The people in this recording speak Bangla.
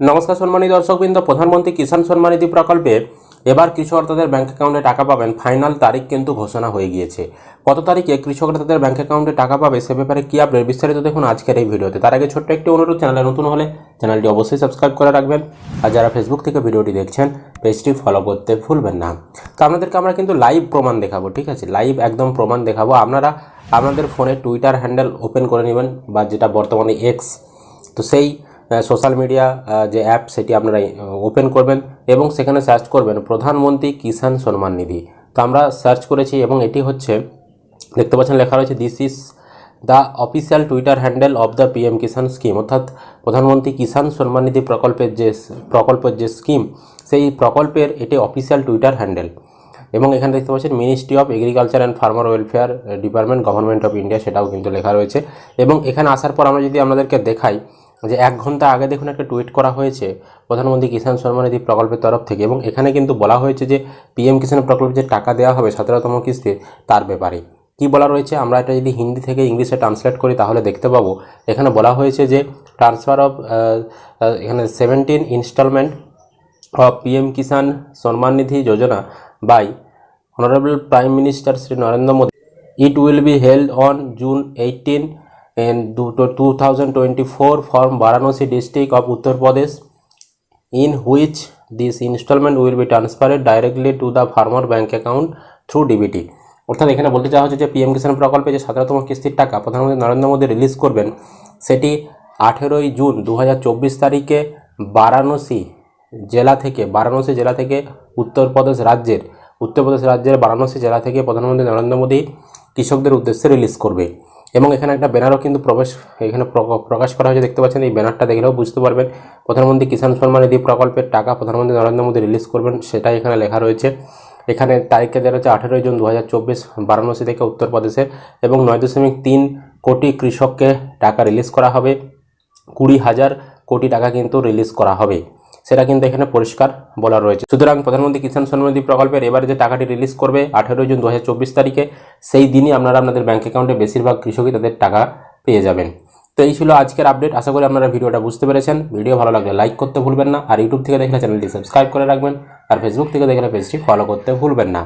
নমস্কার সম্মানিত দর্শকবৃন্দ, প্রধানমন্ত্রী কিষাণ সম্মান নিধি প্রকল্পে এবার কৃষকরা তাদের ব্যাঙ্ক অ্যাকাউন্টে টাকা পাবেন। ফাইনাল তারিখ কিন্তু ঘোষণা হয়ে গিয়েছে। কত তারিখে কৃষকরা তাদের ব্যাঙ্ক অ্যাকাউন্টে টাকা পাবে সে ব্যাপারে কী আপডেট বিস্তারিত দেখুন আজকের এই ভিডিওতে। তার আগে ছোট্ট একটি অনুরোধ, চ্যানেলে নতুন হলে চ্যানেলটি অবশ্যই সাবস্ক্রাইব করে রাখবেন। আর যারা ফেসবুক থেকে ভিডিওটি দেখছেন, পেজটি ফলো করতে ভুলবেন না। তো আপনাদেরকে আমরা কিন্তু লাইভ প্রমাণ দেখাবো, ঠিক আছে? লাইভ একদম প্রমাণ দেখাবো। আপনারা আপনাদের ফোনে টুইটার হ্যান্ডেল ওপেন করে নেবেন, বা যেটা বর্তমানে এক্স তো সেই সোশ্যাল মিডিয়া যে অ্যাপ সেটি আপনারা ওপেন করবেন এবং সেখানে সার্চ করবেন প্রধানমন্ত্রী কিষাণ সম্মান নিধি। তো আমরা সার্চ করেছি এবং এটি হচ্ছে, দেখতে পাচ্ছেন লেখা রয়েছে this is the official Twitter handle of the PM Kisan scheme অর্থাৎ প্রধানমন্ত্রী কিষাণ সম্মান নিধি প্রকল্পের যে প্রকল্পের যে স্কিম সেই প্রকল্পের এটি অফিসিয়াল টুইটার হ্যান্ডেল এবং এখানে দেখতে পাচ্ছেন ministry of agriculture and farmer welfare department government of India সেটাও কিন্তু লেখা রয়েছে। এবং এখানে আসার পর আমরা যদি আপনাদেরকে দেখাই যে এক ঘণ্টা আগে দেখুন একটা টুইট করা হয়েছে প্রধানমন্ত্রী কিষাণ সম্মান নিধি প্রকল্পের তরফ থেকে এবং এখানে কিন্তু বলা হয়েছে যে পিএম কিষাণ প্রকল্পে যে টাকা দেওয়া হবে সতেরোতম কিস্তি তার ব্যাপারে। কি বলা রয়েছে? আমরা এটা যদি হিন্দি থেকে ইংলিশে ট্রান্সলেট করি তাহলে দেখতে পাবো। এখানে বলা হয়েছে যে ট্রান্সফার অফ এখানে seventeen instalment of PM Kisan Samman Nidhi Yojana by Honorable prime minister Shri Narendra Modi it will be held on June 18 in 2024 from Varanasi district of Uttar Pradesh, in which this installment will be transferred directly to the farmer bank account through DBT. অর্থাৎ এখানে বলতে চাওয়া হচ্ছে যে পিএম কিষাণ প্রকল্পে যে সতেরোতম কিস্তির টাকা প্রধানমন্ত্রী নরেন্দ্র মোদী রিলিজ করবেন, সেটি আঠেরোই জুন দু হাজার চব্বিশ তারিখে বারাণসী জেলা থেকে, বারাণসী জেলা থেকে উত্তরপ্রদেশ রাজ্যের উত্তরপ্রদেশ রাজ্যের বারাণসী জেলা থেকে প্রধানমন্ত্রী নরেন্দ্র মোদী কৃষকদের উদ্দেশ্যে রিলিজ করবে এবং এখানে একটা ব্যানারও কিন্তু প্রবেশ, এখানে প্র- প্রকাশ করা হয়েছে, দেখতে পাচ্ছেন, এই ব্যানারটা দেখলেও বুঝতে পারবেন। প্রধানমন্ত্রী কিষাণ সম্মান নিধি প্রকল্পের টাকা প্রধানমন্ত্রী নরেন্দ্র মোদী রিলিজ করবেন, সেটাই এখানে লেখা রয়েছে। এখানে তারিখে দেওয়া হচ্ছে আঠেরোই জুন দু হাজার চব্বিশ বারাণসী থেকে উত্তরপ্রদেশে এবং নয় দশমিক তিন কোটি কৃষককে টাকা রিলিজ করা হবে। কুড়ি হাজার কোটি টাকা কিন্তু রিলিজ করা হবে। সেটা কিন্তু এখানে পরিষ্কার বলা রয়েছে। সুতরাং প্রধানমন্ত্রী কিষাণ সম্মান নিধি প্রকল্পের এবারে যে টাকাটি রিলিজ করবে আঠেরোই জুন দু হাজার চব্বিশ তারিখে সেই দিনই আপনারা আপনাদের ব্যাঙ্ক অ্যাকাউন্টে বেশিরভাগ কৃষকই তাদের টাকা পেয়ে যাবেন। তো এই ছিল আজকের আপডেট আশা করি আপনারা ভিডিওটা বুঝতে পেরেছেন। ভিডিও ভালো লাগলে লাইক করতে ভুলবেন না। আর ইউটিউব থেকে দেখলে চ্যানেলটি সাবস্ক্রাইব করে রাখবেন। আর ফেসবুক থেকে দেখলে পেজটি ফলো করতে ভুলবেন না।